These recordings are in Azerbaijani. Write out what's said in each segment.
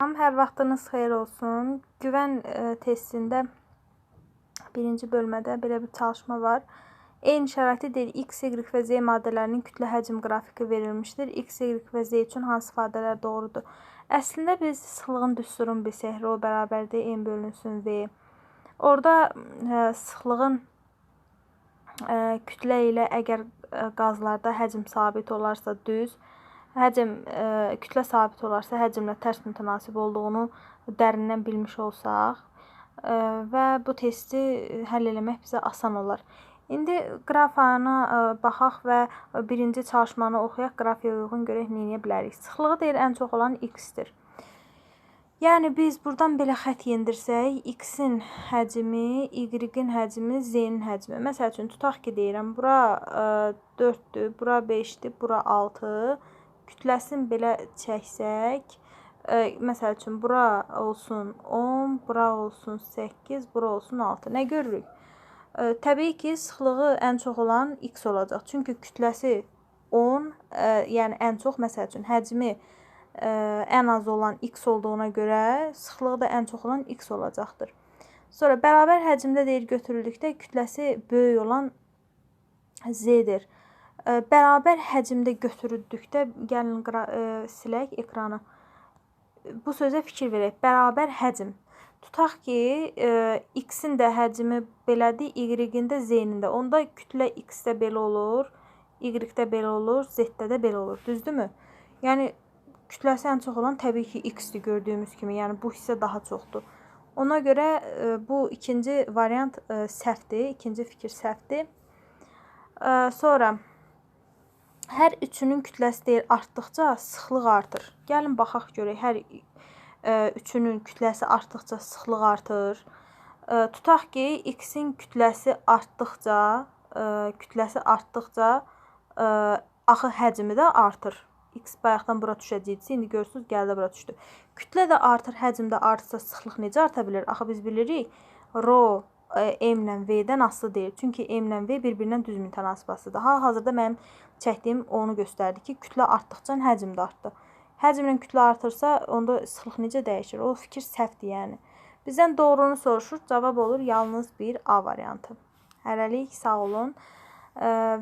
Salam, hər vaxtınız xeyir olsun. Güvən e, testində birinci bölmədə belə bir çalışma var. Eyni şəraiti deyil, X, Y və Z maddələrinin kütlə həcm qrafiki verilmişdir. X, Y və Z üçün hansı ifadələr doğrudur? Əslində biz sıxlığın düsturunu bilsək, rho bərabərdir M bölünsün V. Orada ə, e, sıxlığın e, kütlə ilə əgər ə, qazlarda həcm sabit olarsa düz, həcm e, kütlə sabit olarsa həcmlə tərs mütənasib olduğunu dərindən bilmiş olsaq e, və bu testi həll etmək bizə asan olar. İndi qrafana ə, e, baxaq və birinci çalışmanı oxuyaq, qrafiyaya uyğun görək nə edə bilərik. Sıxlığı deyir ən çox olan x-dir. Yəni biz burdan belə xətt yendirsək, x-in həcmi, y-in həcmi, z-in həcmi. Məsəl üçün tutaq ki, deyirəm, bura 4-dür, bura 5-dir, bura 6 kütləsini belə çəksək, ə, e, məsəl üçün bura olsun 10, bura olsun 8, bura olsun 6. Nə görürük? Ə, e, təbii ki, sıxlığı ən çox olan x olacaq. Çünki kütləsi 10, ə, e, yəni ən çox məsəl üçün həcmi ə, ən az olan x olduğuna görə sıxlığı da ən çox olan x olacaqdır. Sonra bərabər həcmdə deyir götürüldükdə kütləsi böyük olan z-dir bərabər həcmdə götürüldükdə gəlin silək ekranı. Bu sözə fikir verək. Bərabər həcm. Tutaq ki, x-in də həcmi belədir, y-in də, z-in də. Onda kütlə x-də belə olur, y-də belə olur, z-də də belə olur. Düzdürmü? Yəni kütləsi ən çox olan təbii ki, x-dir gördüyümüz kimi. Yəni bu hissə daha çoxdur. Ona görə bu ikinci variant səhvdir, ikinci fikir səhvdir. Sonra Hər üçünün kütləsi deyir artdıqca sıxlıq artır. Gəlin baxaq görək hər e, üçünün kütləsi artdıqca sıxlıq artır. E, tutaq ki, x-in kütləsi artdıqca, e, kütləsi artdıqca axı həcmi də artır. X bayaqdan bura düşəcəkdi, indi görürsüz gəldi bura düşdü. Kütlə də artır, həcm də artırsa sıxlıq necə arta bilər? Axı biz bilirik, rho M ilə V-dən asılı deyil. Çünki M ilə V bir-birindən düz mütənasib asılıdır. Hal-hazırda mənim çəkdiyim onu göstərdi ki, kütlə artdıqca həcm də artdı. Həcmlə kütlə artırsa, onda sıxlıq necə dəyişir? O fikir səhvdir, yəni. Bizdən doğrunu soruşur, cavab olur yalnız bir A variantı. Hələlik sağ olun.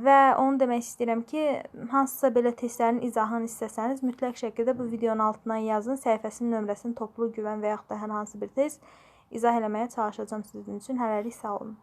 Və onu demək istəyirəm ki, hansısa belə testlərin izahını istəsəniz, mütləq şəkildə bu videonun altına yazın, səhifəsinin nömrəsini toplu güvən və yaxud da hər hansı bir test izah eləməyə çalışacağam sizin üçün. Hələlik sağ olun.